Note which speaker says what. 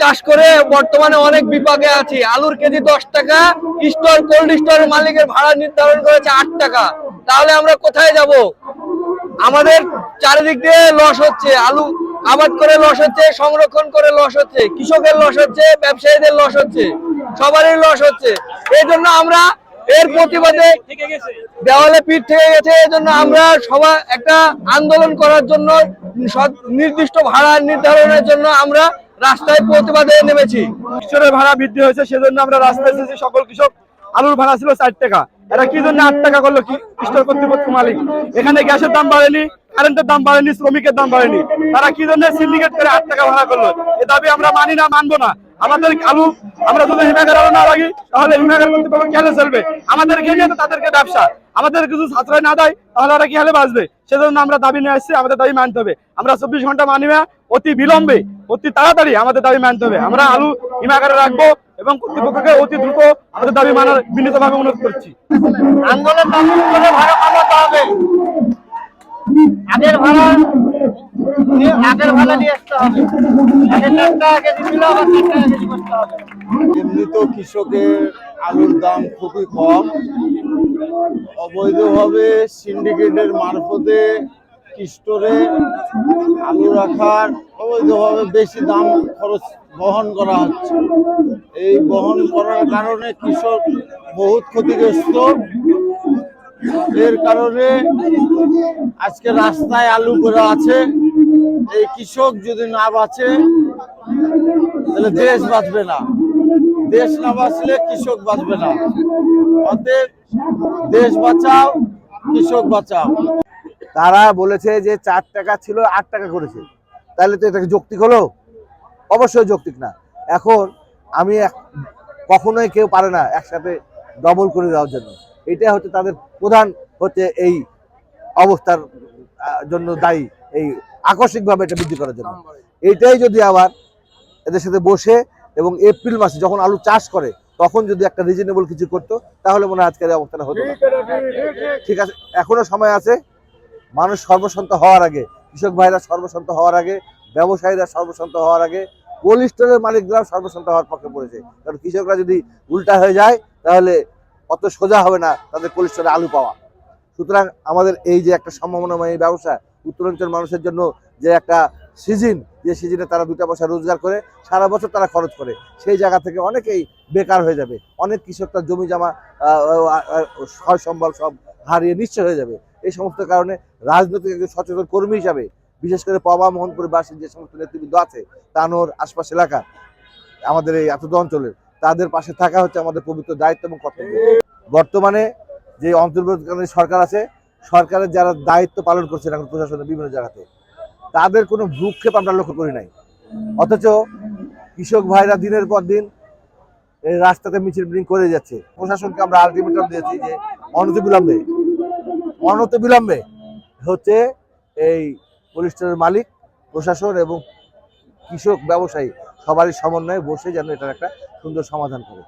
Speaker 1: চাষ করে বর্তমানে অনেক বিপাকে আছি। আলুর কেজি দশ টাকা, স্টোর, কোল্ড স্টোরের মালিকের ভাড়া নির্ধারণ করেছে আট টাকা। তাহলে আমরা কোথায় যাব? আমাদের চারিদিক দিয়ে লস হচ্ছে। আলু আবাদ করে লস হচ্ছে, সংরক্ষণ করে লস হচ্ছে, কৃষকের লস হচ্ছে, ব্যবসায়ীদের লস হচ্ছে, সবারই লস হচ্ছে। এই জন্য আমরা এর প্রতিবাদে দেওয়ালে পিঠ থেকে গেছে। এই জন্য আমরা সবাই একটা আন্দোলন করার জন্য নির্দিষ্ট ভাড়া নির্ধারণের জন্য আমরা রাস্তায় প্রতিবাদে নেমেছি।
Speaker 2: ঈশ্বরের ভাড়া বৃদ্ধি হয়েছে, সেজন্য আমরা রাস্তায় এসেছি। সকল কৃষক, আলুর ভাড়া ছিল ষাট টাকা। এটা কি জন্য আট টাকা করল? কি কৃষক কর্তৃপক্ষ মালিক। এখানে গ্যাসের দাম বাড়েনি, কারেন্টের দাম বাড়েনি, শ্রমিকের দাম বাড়েনি। তারা কি জন্য সিন্ডিকেট করে আট টাকা ভাড়া করল? এ দাবি আমরা মানি না, মানবো না। আমাদের আলু, আমরা যদি হিমাগার না লাগি, তাহলে হিমাগার কর্তৃপক্ষ কেন চলবে? আমাদেরকে নিয়ে তো তাদেরকে ব্যবসা? আমাদের কিছু সাশ্রয় না দেয়, তাহলে ওরা কি হালে বাঁচবে? সেজন্য আমরা দাবি নিয়ে আসছি, আমাদের দাবি মানতে হবে। আমরা চব্বিশ ঘণ্টা মানিবে অতি বিলম্বে, অতি তাড়াতাড়ি আমাদের দাবি মানতে হবে। আমরা আলু হিমাগারে রাখব এবং কর্তৃপক্ষকে অতি দ্রুত আমাদের দাবি মানার বিনীতভাবে অনুরোধ করছি।
Speaker 1: আন্দোলন ভাড়া নিয়ে-
Speaker 3: এমনিতেও কৃষকের আলুর দাম খুবই কম। অবৈধভাবে সিন্ডিকেটের মারফতে স্টোরে আলু রাখার অবৈধভাবে বেশি দাম খরচ বহন করা হচ্ছে। এই বহন করার কারণে কৃষক বহুত ক্ষতিগ্রস্ত। এর কারণে আজকে রাস্তায় আলু করে আছে। এই কৃষক যদি না বাঁচে, তাহলে দেশ বাঁচবে না। দেশ না বাঁচলে কৃষক বাঁচবে না। অতএব দেশ বাঁচাও, কৃষক বাঁচাও।
Speaker 4: তারা বলেছে যে চার টাকা ছিল, আট টাকা করেছে। তাহলে তো এটাকে যৌক্তিক হলো? অবশ্যই যৌক্তিক না। এখন আমি কখনোই কেউ পারে না একসাথে ডবল করে দেওয়ার জন্য। এটা হচ্ছে তাদের প্রধান হচ্ছে এই অবস্থার জন্য দায়ী এই আকস্মিকভাবে এটা বৃদ্ধি করার জন্য। এইটাই যদি আবার এদের সাথে বসে এবং এপ্রিল মাসে যখন আলু চাষ করে তখন যদি একটা রিজনেবল কিছু করতো তাহলে মনে হয় আজকের অবস্থাটা হতো ঠিক আছে এখনও সময় আছে। মানুষ সর্বসন্ত হওয়ার আগে কৃষক ভাইরা সর্বসন্ত হওয়ার আগে ব্যবসায়ীরা সর্বসন্ত হওয়ার আগে কোল্ড স্টোরের মালিকরাও সর্বসন্ত হওয়ার পক্ষে পড়েছে। কারণ কৃষকরা যদি উল্টা হয়ে যায় তাহলে অত সোজা হবে না তাদের কোল্ড স্টোরে আলু পাওয়া। সুতরাং আমাদের এই যে একটা সম্ভাবনাময় ব্যবসা উত্তরাঞ্চল মানুষের জন্য যে একটা সিজন, যে সিজনে তারা দুটা পয়সা রোজগার করে, সারা বছর তারা খরচ করে। সেই জায়গা থেকে অনেকেই বেকার হয়ে যাবে। অনেক কৃষক তার জমি জমা সয় সম্বল সব হারিয়ে নিশ্চয় হয়ে যাবে। এই সমস্ত কারণে রাজনৈতিক একজন সচেতন কর্মী হিসাবে, বিশেষ করে পাবা মোহনপুরবাসীর যে সমস্ত নেতৃবৃন্দ আছে, তানোর আশপাশ এলাকা, আমাদের এই এতদ অঞ্চলের, তাদের পাশে থাকা হচ্ছে আমাদের পবিত্র দায়িত্ব এবং কর্তব্য। বর্তমানে যে অন্তর্বর্তীকালীন সরকার আছে সরকারের যারা দায়িত্ব পালন করছে এখন প্রশাসনের বিভিন্ন জায়গাতে, তাদের কোনো ভ্রুক্ষেপ আমরা লক্ষ্য করি নাই। অথচ কৃষক ভাইরা দিনের পর দিন এই রাস্তাতে মিছিল মিটিং করে যাচ্ছে। প্রশাসনকে আমরা আলটিমেটাম দিয়েছি যে অনতিবিলম্বে অনতিবিলম্বে হচ্ছে এই পুলিশ মালিক, প্রশাসন এবং কৃষক ব্যবসায়ী সবারই সমন্বয়ে বসে যেন এটার একটা সুন্দর সমাধান করে।